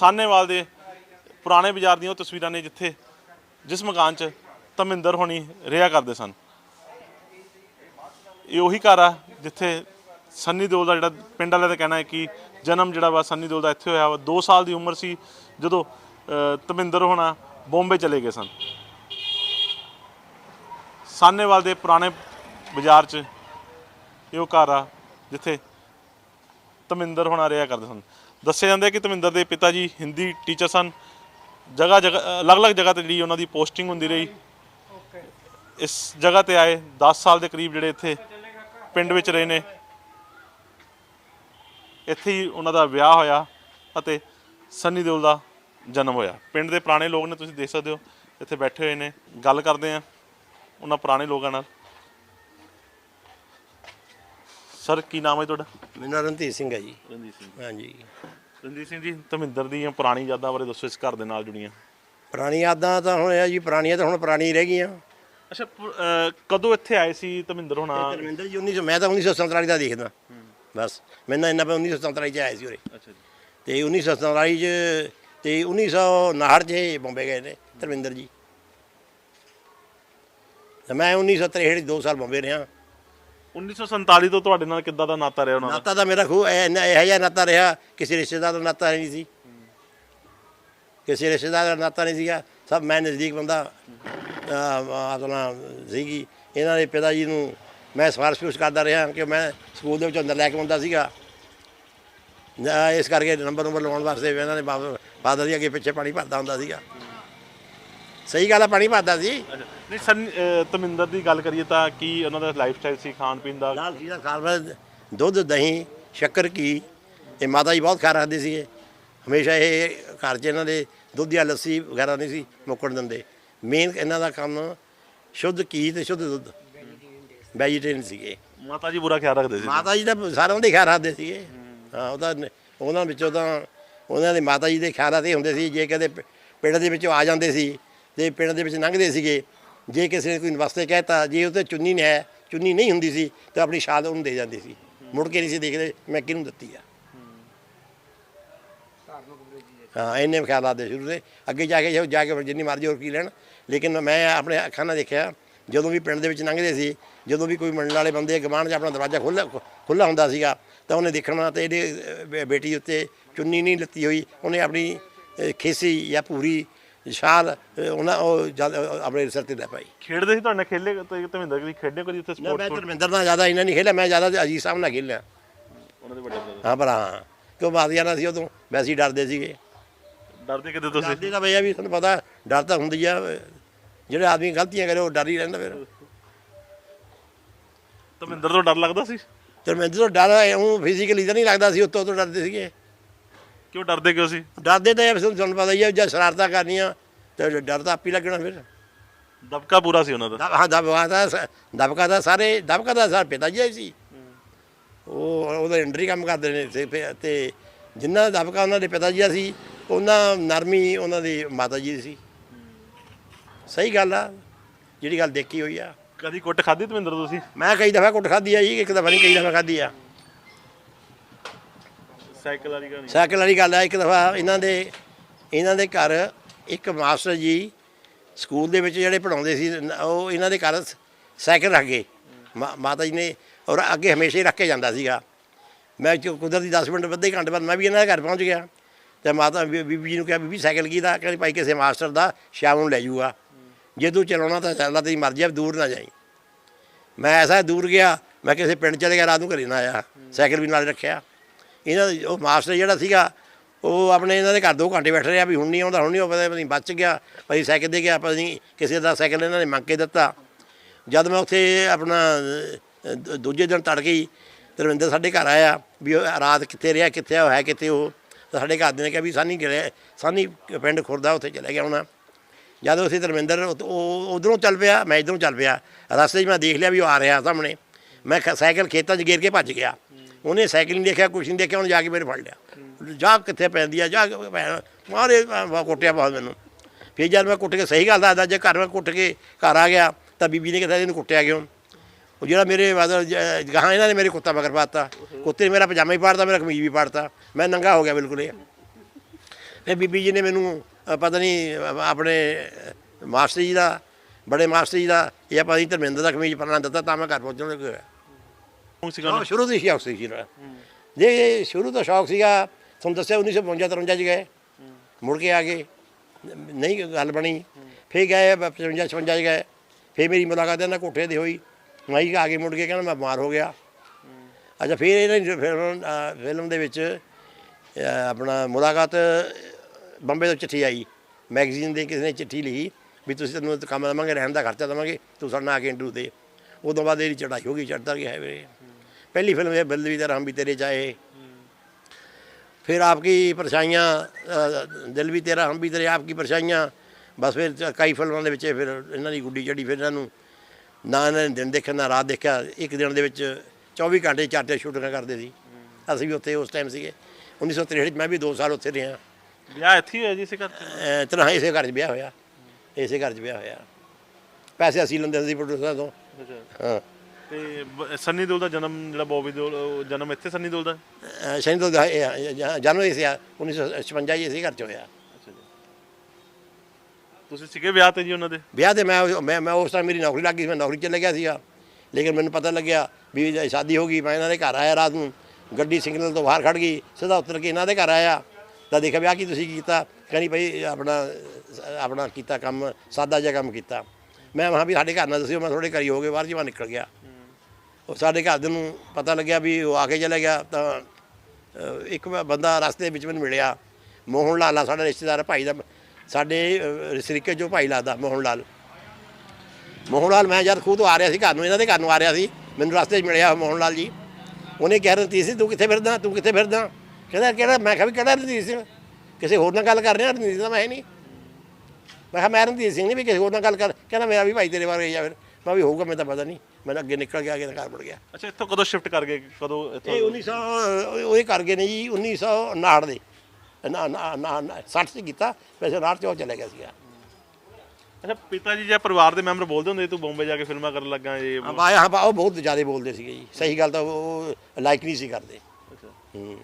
ਸਾਹਨੇਵਾਲ ਦੇ ਪੁਰਾਣੇ ਬਾਜ਼ਾਰ ਦੀਆਂ ਉਹ ਤਸਵੀਰਾਂ ਨੇ ਜਿੱਥੇ ਜਿਸ ਮਕਾਨ 'ਚ ਧਰਮਿੰਦਰ ਹੋਣੀ ਰਿਹਾ ਕਰਦੇ ਸਨ। ਇਹ ਉਹੀ ਘਰ ਆ ਜਿੱਥੇ ਸੰਨੀ ਦਿਓਲ ਦਾ ਜਿਹੜਾ ਪਿੰਡ ਵਾਲਿਆਂ ਦਾ ਕਹਿਣਾ ਹੈ ਕਿ ਜਨਮ ਜਿਹੜਾ ਵਾ ਸੰਨੀ ਦਿਓਲ ਦਾ ਇੱਥੇ ਹੋਇਆ ਵਾ। 2 ਸਾਲ ਦੀ ਉਮਰ ਸੀ ਜਦੋਂ ਅਹ, ਹੋਣਾ ਬੰਬੇ ਚਲੇ ਗਏ ਸਨ। ਸਾਨੇਵਾਲ ਦੇ ਪੁਰਾਣੇ ਬਾਜ਼ਾਰ 'ਚ ਇਹ ਉਹ ਘਰ ਆ ਜਿੱਥੇ ਧਰਮਿੰਦਰ ਹੋਣਾ ਰਿਹਾ ਕਰਦੇ ਸਨ। ਦੱਸਿਆ ਜਾਂਦਾ ਹੈ ਕਿ ਧਰਮਿੰਦਰ ਦੇ ਪਿਤਾ ਜੀ ਹਿੰਦੀ ਟੀਚਰ ਸਨ। ਜਗ੍ਹਾ ਜਗ੍ਹਾ, ਅਲੱਗ-ਅਲੱਗ ਜਗ੍ਹਾ ਤੇ ਜਿਹੜੀ ਉਹਨਾਂ ਦੀ ਪੋਸਟਿੰਗ ਹੁੰਦੀ ਰਹੀ। ਇਸ ਜਗ੍ਹਾ ਤੇ ਆਏ 10 ਸਾਲ ਦੇ ਕਰੀਬ ਜਿਹੜੇ ਇੱਥੇ ਪਿੰਡ ਵਿੱਚ ਰਹੇ ਨੇ। ਇੱਥੇ ਹੀ ਉਹਨਾਂ ਦਾ ਵਿਆਹ ਹੋਇਆ ਅਤੇ ਸੰਨੀ ਦਿਓਲ ਦਾ ਜਨਮ ਹੋਇਆ। ਪਿੰਡ ਦੇ ਪੁਰਾਣੇ ਲੋਕ ਨੇ, ਤੁਸੀਂ ਦੇਖ ਸਕਦੇ ਹੋ। ਇੱਥੇ ਬੈਠੇ ਹੋਏ ਨੇ, ਗੱਲ ਕਰਦੇ ਆ। ਉਹਨਾਂ ਪੁਰਾਣੇ ਲੋਕਾਂ ਨਾਲ। ਸਰ ਕੀ ਨਾਮ ਹੈ ਤੁਹਾਡਾ? ਮੇਰਾ ਨਾਂ ਰਣਧੀਰ ਸਿੰਘ ਹੈ ਜੀ। ਰਣਜੀਤ ਸਿੰਘ। ਹਾਂਜੀ। ਰਣਜੀਤ ਸਿੰਘ ਜੀ ਧਰਮਿੰਦਰ ਦੀਆਂ ਪੁਰਾਣੀ ਯਾਦਾਂ ਬਾਰੇ ਦੱਸੋ ਇਸ ਘਰ ਦੇ ਨਾਲ ਜੁੜੀਆਂ। ਪੁਰਾਣੀ ਯਾਦਾਂ ਤਾਂ ਹੁਣ ਇਹ ਆ ਜੀ ਪੁਰਾਣੀਆਂ ਤਾਂ ਹੁਣ ਪੁਰਾਣੀ ਰਹਿ ਗਈਆਂ। ਅੱਛਾ ਪੁ- ਅਹ ਕਦੋਂ ਇੱਥੇ ਆਏ ਸੀ ਧਰਮਿੰਦਰ ਹੋਣਾ? ਧਰਮਿੰਦਰ ਜੀ 1900 ਮੈਂ ਤਾਂ 1947 ਦਾ ਦੇਖਦਾ। ਬਸ ਮੈਨੂੰ ਇੰਨਾ ਪਤਾ 1947 ਚ ਆਏ ਸੀ ਉਰੇ। ਅੱਛਾ ਜੀ। ਤੇ 1947 ਚ ਤੇ 1959 ਚ ਇਹ ਬੰਬੇ ਗਏ ਨੇ ਧਰਮਿੰਦਰ ਜੀ। ਤੇ ਮੈਂ 1963 2 ਸਾਲ ਬੰਬੇ ਰਿਹਾ। 1947 ਤੋਂ ਤੁਹਾਡੇ ਨਾਲ ਕਿੱਦਾਂ ਦਾ ਨਾਤਾ ਰਿਹਾ ਉਹਨਾਂ ਦਾ? ਨਾਤਾ ਤਾਂ ਮੇਰਾ ਖੂ ਇਹ ਇਹੋ ਜਿਹਾ ਨਾਤਾ ਰਿਹਾ ਕਿਸੇ ਰਿਸ਼ਤੇਦਾਰ ਦਾ ਨਾਤਾ ਨਹੀਂ ਸੀ। ਕਿਸੇ ਰਿਸ਼ਤੇਦਾਰ ਦਾ ਨਾਤਾ ਨਹੀਂ ਸੀਗਾ ਸਭ ਮੈਂ ਨਜ਼ਦੀਕ ਬੰਦਾ ਅਹ, ਆਪਣਾ ਸੀਗੀ। ਇਹਨਾਂ ਦੇ ਪਿਤਾ ਜੀ ਨੂੰ ਮੈਂ ਸਿਫਾਰਿਸ਼ ਪੇਸ਼ ਕਰਦਾ ਰਿਹਾ ਕਿ ਮੈਂ ਸਕੂਲ ਦੇ ਵਿੱਚ ਅੰਦਰ ਲੈ ਕੇ ਆਉਂਦਾ ਸੀਗਾ। ਜਾਂ ਇਸ ਕਰਕੇ ਨੰਬਰ ਨੰਬਰ ਲਵਾਉਣ ਵਾਸਤੇ ਇਹਨਾਂ ਨੇ ਫਾਦਰ ਜੀ ਅੱਗੇ ਪਿੱਛੇ ਪਾਣੀ ਭਰਦਾ ਹੁੰਦਾ ਸੀਗਾ। ਸਹੀ ਗੱਲ ਆ ਪਾਣੀ ਭਰਦਾ ਸੀ। ਨਹੀਂ ਸਨ ਅਹ ਧਰਮਿੰਦਰ ਦੀ ਗੱਲ ਕਰੀਏ ਤਾਂ ਕੀ ਉਹਨਾਂ ਦਾ ਲਾਈਫ ਸਟਾਈਲ ਸੀ ਖਾਣ ਪੀਣ ਦਾ? ਲਾਲ ਜੀ ਦਾ ਖਾਲਵਾ ਦੁੱਧ ਦਹੀਂ ਸ਼ੱਕਰ ਕੀ ਇਹ ਮਾਤਾ ਜੀ ਬਹੁਤ ਖਾ ਰੱਖਦੇ ਸੀਗੇ। ਹਮੇਸ਼ਾ ਇਹ ਘਰ 'ਚ ਇਹਨਾਂ ਦੇ ਦੁੱਧ ਜਾਂ ਲੱਸੀ ਵਗੈਰਾ ਨਹੀਂ ਸੀ ਮੁੱਕਣ ਦਿੰਦੇ। ਮੇਨ ਇਹਨਾਂ ਦਾ ਕੰਮ ਸ਼ੁੱਧ ਕੀ ਤੇ ਸ਼ੁੱਧ ਦੁੱਧ। ਵੈਜੀਟੇਰੀਅਨ ਸੀਗੇ। ਮਾਤਾ ਜੀ ਬੁਰਾ ਖਿਆਲ ਰੱਖਦੇ ਸੀ ਮਾਤਾ ਜੀ ਦਾ ਸਾਰਿਆਂ ਦੇ ਖਿਆਲ ਰੱਖਦੇ ਸੀਗੇ। ਹਾਂ ਉਹਦਾ ਉਹਨਾਂ ਵਿੱਚੋਂ ਤਾਂ ਉਹਨਾਂ ਦੇ ਮਾਤਾ ਜੀ ਦੇ ਖਿਆਲਾਂ ਤੇ ਹੁੰਦੇ ਸੀ। ਜੇ ਕਦੇ ਪਿੰਡ ਦੇ ਵਿੱਚੋਂ ਆ ਜਾਂਦੇ ਸੀ ਤੇ ਪਿੰਡ ਦੇ ਵਿੱਚ ਲੰਘਦੇ ਸੀਗੇ। ਜੇ ਕਿਸੇ ਨੇ ਕੋਈ ਵਾਸਤੇ ਕਹਿਤਾ, ਜੇ ਉਹ ਤੇ ਚੁੰਨੀ ਨਹੀਂ ਹੈ, ਚੁੰਨੀ ਨਹੀਂ ਹੁੰਦੀ ਸੀ, ਤਾਂ ਆਪਣੀ ਸ਼ਾਦ ਉਹਨੂੰ ਦੇ ਜਾਂਦੀ ਸੀ। ਮੁੜ ਕੇ ਨਹੀਂ ਸੀ ਦੇਖਦੇ, ਮੈਂ ਕਿਹਨੂੰ ਦਿੱਤੀ ਆ? ਹਾਂ, ਇੰਨੇ ਖਿਆਲ ਆਦੇ ਸ਼ੁਰੂ ਦੇ ਅੱਗੇ ਜਾ ਕੇ ਜਾ ਕੇ ਜਿੰਨੀ ਮਰਜ਼ੀ ਹੋਰ ਕੀ ਲੈਣ। ਲੇਕਿਨ ਮੈਂ ਆਪਣੇ ਅੱਖਾਂ ਨਾਲ ਦੇਖਿਆ, ਜਦੋਂ ਵੀ ਪਿੰਡ ਦੇ ਵਿੱਚ ਲੰਘਦੇ ਸੀ, ਜਦੋਂ ਵੀ ਕੋਈ ਮੰਡਲ ਵਾਲੇ ਬੰਦੇ ਗਵਾਂਢ 'ਚ ਆਪਣਾ ਦਰਵਾਜ਼ਾ ਖੁੱਲ੍ਹਾ ਖੁੱਲ੍ਹਾ ਹੁੰਦਾ ਸੀਗਾ, ਤਾਂ ਉਹਨੇ ਦੇਖਣਾ ਤੇ ਇਹਦੇ ਬੇ- ਬੇਟੀ ਉੱਤੇ ਚੁੰਨੀ ਨਹੀਂ ਲੱਤੀ ਹੋਈ। ਉਹਨੇ ਆਪਣੀ ਖੇਸੀ ਜਾਂ ਪੂਰੀ ਅਹ, ਉਹਨਾਂ ਉਹ ਜਦ ਆਪਣੇ ਸਿਰ ਤੇ ਲੈ ਪਾਈ। ਖੇਡਦੇ ਸੀ ਤੁਹਾਡੇ ਨਾਲ ਖੇਲੇ ਤੇ ਧਰਮਿੰਦਰ ਕਦੀ ਖੇਡੇ ਕਦੀ ਉੱਥੇ ਨਾ ਮੈਂ ਸਪੋਰਟਸ ਧਰਮਿੰਦਰ ਨਾਲ ਜ਼ਿਆਦਾ ਇਹਨਾਂ ਨਹੀਂ ਖੇਲਿਆ ਮੈਂ ਜ਼ਿਆਦਾ ਅਜੀਤ ਸਾਹਿਬ ਨਾਲ ਖੇਲਿਆ। ਉਹਨਾਂ ਦੇ ਵੱਡੇ brother। ਹਾਂ ਪਰ ਹਾਂ ਕਿਉਂ ਬਾਦੀਆਂ ਨਾਲ ਸੀ ਉਦੋਂ? ਵੈਸੇ ਹੀ ਡਰਦੇ ਸੀਗੇ। ਡਰਦੇ ਕਿਤੇ ਤੁਸੀਂ? ਡਰਦੇ ਤਾਂ ਭਈਆ ਵੀ ਤੁਹਾਨੂੰ ਪਤਾ ਡਰ ਤਾਂ ਹੁੰਦੀ ਆ। ਜਿਹੜੇ ਆਦਮੀ ਗਲਤੀਆਂ ਕਰੇ ਉਹ ਡਰ ਹੀ ਰਹਿੰਦਾ ਫਿਰ। ਧਰਮਿੰਦਰ ਤੋਂ ਡਰ ਲੱਗਦਾ ਸੀ? ਤੇ ਮੈਨੂੰ ਤਾਂ ਡਰ ਉਹ ਫਿਜ਼ੀਕਲੀ ਤਾਂ ਨਹੀਂ ਲੱਗਦਾ ਸੀ ਉੱਤੋਂ ਤੋਂ ਡਰਦੇ ਸੀਗੇ। ਕਿਉਂ ਡਰਦੇ ਕਿਉਂ ਸੀ? ਡਰਦੇ ਤਾਂ ਵੀ ਤੁਹਾਨੂੰ ਪਤਾ ਹੀ ਆ ਜਦ ਸ਼ਰਾਰਤਾਂ ਕਰਨੀਆਂ ਤੇ ਡਰ ਤਾਂ ਆਪੀ ਲੱਗਣਾ ਫਿਰ। ਦਬਕਾ ਪੂਰਾ ਸੀ ਉਹਨਾਂ ਦਾ। ਦਬ- ਹਾਂ ਦਬਕਾ ਦਾ ਦਬਕਾ ਦਾ ਸਾਰੇ ਦਬਕਾ ਦਾ ਸਾਰੇ ਪਿਤਾ ਜੀ ਹੀ ਸੀ। ਉਹ ਉਹਦੇ ਅੰਡਰ ਹੀ ਕੰਮ ਕਰਦੇ ਨੇ ਤੇ ਫਿਰ- ਤੇ ਜਿੰਨਾ ਦਬਕਾ ਉਹਨਾਂ ਦੇ ਪਿਤਾ ਜੀ ਦਾ ਸੀ ਉਹਨਾਂ ਨਰਮੀ ਉਹਨਾਂ ਦੀ ਮਾਤਾ ਜੀ ਦੀ ਸੀ। ਸਹੀ ਗੱਲ ਆ ਜਿਹੜੀ ਗੱਲ ਦੇਖੀ ਹੋਈ ਆ। ਕਦੀ ਕੁੱਟ ਖਾਧੀ ਤੋਂ ਤੁਸੀਂ? ਮੈਂ ਕਈ ਦਫਾ ਕੁੱਟ ਖਾਧੀ ਆ ਜੀ ਇੱਕ ਦਫਾ ਨਹੀਂ ਕਈ ਦਫਾ ਖਾਧੀ ਆ। ਸਾਈਕਲ ਵਾਲੀ ਕਹਾਣੀ ਸਾਈਕਲ ਵਾਲੀ ਗੱਲ ਹੈ ਇੱਕ ਦਫਾ ਇਹਨਾਂ ਦੇ ਇਹਨਾਂ ਦੇ ਘਰ ਇੱਕ ਮਾਸਟਰ ਜੀ ਸਕੂਲ ਦੇ ਵਿੱਚ ਜਿਹੜੇ ਪੜਾਉਂਦੇ ਸੀ, ਉਹ ਇਹਨਾਂ ਦੇ ਘਰ ਸਾਈਕਲ ਰੱਖ ਗਏ। ਮਾ- ਮਾਤਾ ਜੀ ਨੇ, ਔਰ ਅੱਗੇ ਹਮੇਸ਼ਾ ਹੀ ਰੱਖ ਕੇ ਜਾਂਦਾ ਸੀਗਾ। ਮੈਂ ਕੁਦਰਤੀ 10 ਮਿੰਟ, ਅੱਧੇ ਘੰਟੇ ਬਾਅਦ ਮੈਂ ਵੀ ਇਹਨਾਂ ਦੇ ਘਰ ਪਹੁੰਚ ਗਿਆ। ਤੇ ਮਾਤਾ ਬੀ- ਬੀਬੀ ਜੀ ਨੂੰ ਕਿਹਾ, ਬੀਬੀ, ਸਾਈਕਲ ਕੀ ਦਾ? ਕਹਿੰਦੀ, ਭਾਈ, ਕਿਸੇ ਮਾਸਟਰ ਦਾ ਸ਼ਾਮ ਨੂੰ ਲੈ ਜਾਊਗਾ। ਜੇ ਤੂੰ ਚਲਾਉਣਾ ਤਾਂ ਚੱਲਦਾ ਤੇਰੀ ਮਰਜ਼ੀ ਆ ਦੂਰ ਨਾ ਜਾਈ। ਮੈਂ ਐਸਾ ਦੂਰ ਗਿਆ, ਮੈਂ ਕਿਸੇ ਪਿੰਡ ਚਲੇ ਗਿਆ, ਰਾਤ ਨੂੰ ਘਰੇ ਨਾ ਆਇਆ। ਸਾਈਕਲ ਵੀ ਨਾਲ ਰੱਖਿਆ। ਇਹਨਾਂ ਦੇ ਉਹ ਮਾਸਟਰ ਜਿਹੜਾ ਸੀਗਾ, ਉਹ ਆਪਣੇ ਇਹਨਾਂ ਦੇ ਘਰ ਦੋ ਘੰਟੇ ਬੈਠ ਰਿਹਾ ਵੀ ਹੁਣ ਨਹੀਂ ਆਉਂਦਾ, ਹੁਣ ਨਹੀਂ ਆਉਂਦਾ ਪਤਾ ਬਚ ਗਿਆ, ਭਾਈ ਸਾਈਕਲ ਦੇ ਗਿਆ, ਪਤਾ ਨਹੀਂ ਕਿਸੇ ਦਾ ਸਾਈਕਲ ਇਹਨਾਂ ਨੇ ਮੰਗ ਕੇ ਦਿੱਤਾ। ਜਦ ਮੈਂ ਉੱਥੇ ਆਪਣਾ ਦ- ਦੂਜੇ ਦਿਨ ਤੜਕੇ ਹੀ ਧਰਮਿੰਦਰ ਸਾਡੇ ਘਰ ਆਇਆ ਵੀ ਰਾਤ ਕਿੱਥੇ ਰਿਹਾ, ਕਿੱਥੇ ਉਹ ਹੈ ਕਿੱਥੇ ਉਹ? ਤਾਂ ਸਾਡੇ ਘਰ ਦੇ ਨੇ ਕਿਹਾ ਵੀ ਸਾਨੀ ਗਏ ਸਾਨੀ ਪਿੰਡ ਖੁਰਦਾ ਉੱਥੇ ਚਲੇ ਗਿਆ ਹੋਣਾ। ਜਦ ਉੱਥੇ ਧਰਮਿੰਦਰ ਉਹ, ਉਧਰੋਂ ਚੱਲ ਪਿਆ, ਮੈਂ ਇਧਰੋਂ ਚੱਲ ਪਿਆ। ਰਸਤੇ 'ਚ ਮੈਂ ਦੇਖ ਲਿਆ ਵੀ ਉਹ ਆ ਰਿਹਾ ਸਾਹਮਣੇ। ਮੈਂ ਖ- ਸਾਈਕਲ ਖੇਤਾਂ 'ਚ ਗੇਰ ਕੇ ਭੱਜ ਗਿਆ। ਉਹਨੇ ਸਾਈਕਲ ਨਹੀਂ ਦੇਖਿਆ ਕੁਛ ਨਹੀਂ ਦੇਖਿਆ ਉਹਨੇ ਜਾ ਕੇ ਮੇਰੇ ਫੜ ਲਿਆ। ਜਾ ਕਿੱਥੇ ਪੈਂਦੀ ਆ? ਜਾ ਕੇ ਭੈਣ, ਮਾਰੇ ਵਾ ਕੁੱਟਿਆ ਬਹੁਤ ਮੈਨੂੰ। ਫਿਰ ਜਦ ਮੈਂ ਕੁੱਟ ਕੇ ਸਹੀ ਗੱਲ ਦੱਸਦਾ ਜੇ ਘਰ ਮੈਂ ਕੁੱਟ ਕੇ ਘਰ ਆ ਗਿਆ ਤਾਂ ਬੀਬੀ ਨੇ ਕਿਹਾ ਇਹਨੂੰ ਕੁੱਟਿਆ ਕਿਉਂ? ਉਹ ਜਿਹੜਾ ਮੇਰੇ ਮਤਲਬ ਜ- ਗਾਹਾਂ ਇਹਨਾਂ ਨੇ ਮੇਰੇ ਕੁੱਤਾ ਮਗਰ ਪਾਤਾ। ਕੁੱਤੇ ਨੇ ਮੇਰਾ ਪਜਾਮਾ ਹੀ ਪਾੜਤਾ ਮੇਰਾ ਕਮੀਜ਼ ਵੀ ਪਾੜਤਾ। ਮੈਂ ਨੰਗਾ ਹੋ ਗਿਆ ਬਿਲਕੁਲ ਇਹ। ਫਿਰ ਬੀਬੀ ਜੀ ਨੇ ਮੈਨੂੰ ਪਤਾ ਨਹੀਂ ਆਪਣੇ ਮਾਸਟਰ ਜੀ ਦਾ ਬੜੇ ਮਾਸਟਰ ਜੀ ਦਾ ਇਹ ਪਤਾ ਨਹੀਂ ਧਰਮਿੰਦਰ ਦਾ ਕਮੀਜ਼ ਪਰਨਾ ਦਿੱਤਾ ਤਾਂ ਮੈਂ ਘਰ ਪਹੁੰਚਣ ਲੱਗਾ ਹੁਣ ਸੀਗਾ ਹਾਂ ਸ਼ੁਰੂ ਤੋਂ ਹੀ ਸ਼ੌਕ ਸੀ ਜੀ ਮੇਰਾ। ਜੇ ਸ਼ੁਰੂ ਤੋਂ ਸ਼ੌਕ ਸੀਗਾ ਤੁਹਾਨੂੰ ਦੱਸਿਆ 1952 53 ਚ ਗਏ। ਮੁੜ ਕੇ ਆ ਗਏ। ਨਹੀਂ ਗੱਲ ਬਣੀ। ਫੇਰ ਗਏ 55 56 ਚ ਗਏ। ਫੇਰ ਮੇਰੀ ਮੁਲਾਕਾਤ ਇਹਨਾਂ ਕੋਠੇ ਤੇ ਹੋਈ। ਮੈਂ ਹੀ ਆ ਕੇ ਮੁੜ ਕੇ ਕਹਿੰਦਾ ਮੈਂ ਬਿਮਾਰ ਹੋ ਗਿਆ। ਅੱਛਾ ਫਿਰ ਇਹਨਾਂ ਦੀ ਫਿਲਮ ਫਿਲਮ ਦੇ ਵਿੱਚ ਆਪਣਾ ਮੁਲਾਕਾਤ ਬੰਬੇ ਤੋਂ ਚਿੱਠੀ ਆਈ। ਮੈਗਜ਼ੀਨ ਦੇ ਕਿਸੇ ਨੇ ਚਿੱਠੀ ਲਿਖੀ ਵੀ ਤੁਸੀਂ ਤੈਨੂੰ ਕੰਮ ਦੇਵਾਂਗੇ ਰਹਿਣ ਦਾ ਖਰਚਾ ਦੇਵਾਂਗੇ ਤੂੰ ਸਾਡੇ ਨਾਲ ਆ ਕੇ ਇੰਟਰਵਿਊ ਦੇ। ਉਦੋਂ ਬਾਅਦ ਇਹਦੀ ਚੜਾਈ ਹੋ ਗਈ ਚੜਦਾ ਗਿਆ ਹੈ ਵੀਰੇ। ਪਹਿਲੀ ਫਿਲਮ ਇਹ ਬਦਲਵੀ ਤੇ ਰਾਮ ਵੀ ਤੇਰੇ ਚਾਹੇ फिर आपकी परछाइयाँ अ, दिल भी तेरा हम भी तेरे आपकी परछाइयाँ ਬਸ ਫਿਰ ਚ- ਕਈ ਫਿਲਮਾਂ ਦੇ ਵਿੱਚ ਫਿਰ ਇਹਨਾਂ ਦੀ ਗੁੱਡੀ ਚੜੀ ਫਿਰ ਇਹਨਾਂ ਨੂੰ ਨਾ ਇਹਨਾਂ ਨੇ ਦਿਨ ਦੇਖਿਆ ਨਾ ਰਾਤ ਦੇਖਿਆ ਇੱਕ ਦਿਨ ਦੇ ਵਿੱਚ 24 ਘੰਟੇ ਚਾਰਟੇ ਸ਼ੂਟਿੰਗਾਂ ਕਰਦੇ ਸੀ ਅਸੀਂ ਵੀ ਉੱਥੇ ਉਸ ਟਾਈਮ ਸੀਗੇ 1963 ਚ ਮੈਂ ਵੀ 2 ਸਾਲ ਉੱਥੇ ਰਿਹਾ ਵਿਆਹ ਇੱਥੇ ਹੀ ਹੋਇਆ ਜੀ ਇਸੇ ਘਰ 'ਚ? ਅ, ਤਰ੍ਹਾਂ ਇਸੇ ਘਰ 'ਚ ਵਿਆਹ ਹੋਇਆ ਇਸੇ ਘਰ 'ਚ ਵਿਆਹ ਹੋਇਆ ਪੈਸੇ ਅਸੀਂ ਲੈਂਦੇ ਸੀ ਪ੍ਰੋਡਿਊਸਰ ਤੋਂ ਹਾਂ ਤੇ ਬ- ਸੰਨੀ ਦਿਓਲ ਦਾ ਜਨਮ ਜਿਹੜਾ ਬੋਬੀ ਦਿਓਲ ਉਹ ਜਨਮ ਇੱਥੇ ਸੰਨੀ ਦਿਓਲ ਦਾ? ਹੈ? ਅ, ਸ਼ਨੀ ਤੋਂ ਜਨਵਰੀ ਸੀ 1956 ਹੀ ਇਸੇ ਘਰ 'ਚ ਹੋਇਆ। ਅੱਛਾ ਜੀ। ਤੁਸੀਂ ਸੀਗੇ ਵਿਆਹ ਤੇ ਜੀ ਉਹਨਾਂ ਦੇ? ਵਿਆਹ ਤੇ ਮੈਂ ਮੈਂ ਮੈਂ ਉਸ ਟਾਈਮ ਮੇਰੀ ਨੌਕਰੀ ਲੱਗ ਗਈ ਸੀ ਮੈਂ ਨੌਕਰੀ ਚਲੇ ਗਿਆ ਸੀਗਾ। ਲੇਕਿਨ ਮੈਨੂੰ ਪਤਾ ਲੱਗਿਆ ਵੀ ਜੇ ਸ਼ਾਦੀ ਹੋ ਗਈ ਮੈਂ ਇਹਨਾਂ ਦੇ ਘਰ ਆਇਆ ਰਾਤ ਨੂੰ। ਗੱਡੀ ਸਿਗਨਲ ਤੋਂ ਬਾਹਰ ਖੜ ਗਈ ਸਿੱਧਾ ਉਤਰ ਕੇ ਇਹਨਾਂ ਦੇ ਘਰ ਆਇਆ। ਤਾਂ ਦੇਖਿਆ ਵਿਆਹ ਕੀ ਤੁਸੀਂ ਕੀਤਾ? ਕਹਿੰਦੀ ਭਾਈ ਆਪਣਾ ਆਪਣਾ ਕੀਤਾ ਕੰਮ ਸਾਦਾ ਜਿਹਾ ਕੰਮ ਕੀਤਾ। ਮੈਂ ਵਹਾਂ ਵੀ ਸਾਡੇ ਘਰ ਨਾ ਦੱਸਿਓ ਮੈਂ ਥੋੜੇ ਘਰੀ ਹੋ ਗਏ ਬਾਹਰ ਜਿਹਾ ਨਿਕਲ ਗਿਆ। ਉਹ ਸਾਡੇ ਘਰ ਦੇ ਨੂੰ ਪਤਾ ਲੱਗਿਆ ਵੀ ਉਹ ਆ ਕੇ ਚਲੇ ਗਿਆ ਤਾਂ ਇੱਕ ਬੰਦਾ ਰਸਤੇ ਵਿੱਚ ਮੈਨੂੰ ਮਿਲਿਆ। ਮੋਹਨ ਲਾਲ ਆ ਸਾਡਾ ਰਿਸ਼ਤੇਦਾਰ, ਭਾਈ ਦਾ ਸਾਡੇ ਸਰੀਕੇ ਚੋਂ ਭਾਈ ਲੱਗਦਾ ਮੋਹਨ ਲਾਲ। ਮੋਹਨ ਲਾਲ ਮੈਂ ਜਦ ਖੁਦ ਆ ਰਿਹਾ ਸੀ ਘਰ ਨੂੰ, ਇਹਨਾਂ ਦੇ ਘਰ ਨੂੰ ਆ ਰਿਹਾ ਸੀ, ਮੈਨੂੰ ਰਸਤੇ 'ਚ ਮਿਲਿਆ ਮੋਹਨ ਲਾਲ ਜੀ। ਉਹਨੇ ਕਹਿ, ਰਣਜੀਤ ਸੀ ਤੂੰ ਕਿੱਥੇ ਫਿਰਦਾ, ਤੂੰ ਕਿੱਥੇ ਫਿਰਦਾ? ਕਹਿੰਦਾ, ਕਿਹੜਾ, ਮੈਂ ਕਿਹਾ ਵੀ ਕਿਹੜਾ ਰਣਜੀਤ ਸਿੰਘ? ਕਿਸੇ ਹੋਰ ਨਾਲ ਗੱਲ ਕਰ ਰਿਹਾ, ਰਣਜੀਤ ਦਾ ਮੈਂ ਨਹੀਂ। ਮੈਂ ਕਿਹਾ, ਮੈਂ ਰਣਜੀਤ ਸਿੰਘ ਨਹੀਂ, ਵੀ ਕਿਸੇ ਹੋਰ ਨਾਲ ਗੱਲ ਕਰ, ਕਹਿੰਦਾ, ਮੇਰਾ ਵੀ ਭਾਈ ਤੇਰੇ ਬਾਰੇ ਹੀ ਆ ਫਿਰ। ਮੈਂ ਵੀ ਹੋਊਗਾ ਮੈਂ ਤਾਂ ਪਤਾ ਨਹੀਂ। ਮੈਂ ਤਾਂ ਅੱਗੇ ਨਿਕਲ ਗਿਆ ਅੱਗੇ ਤਾਂ ਘਰ ਮੁੜ ਗਿਆ। ਅੱਛਾ ਇੱਥੋਂ ਕਦੋਂ ਸ਼ਿਫਟ ਕਰ ਗਏ? ਕਦੋਂ ਇੱਥੋਂ ਇਹ 1900 ਉਹ ਇਹ ਕਰ ਗਏ ਨੇ ਜੀ 1959 ਦੇ। ਨਾ ਨਾ ਨਾ ਨਾ, 60 ਚ ਕੀਤਾ ਵੈਸੇ 59 ਚ ਉਹ ਚਲੇ ਗਿਆ ਸੀਗਾ। ਅੱਛਾ ਪਿਤਾ ਜੀ ਜਾਂ ਪਰਿਵਾਰ ਦੇ ਮੈਂਬਰ ਬੋਲਦੇ ਹੁੰਦੇ ਤੂੰ ਬੰਬੇ ਜਾ ਕੇ ਫਿਲਮਾਂ ਕਰਨ ਲੱਗਾ ਇਹ ਹਾਂ ਬਾ ਹਾਂ ਬਾ ਉਹ ਬਹੁਤ ਜ਼ਿਆਦਾ ਬੋਲਦੇ ਸੀਗੇ ਜੀ। ਸਹੀ ਗੱਲ ਤਾਂ ਉਹ ਲਾਈਕ ਨਹੀਂ ਸੀ ਕਰਦੇ। ਅੱਛਾ। ਹੂੰ।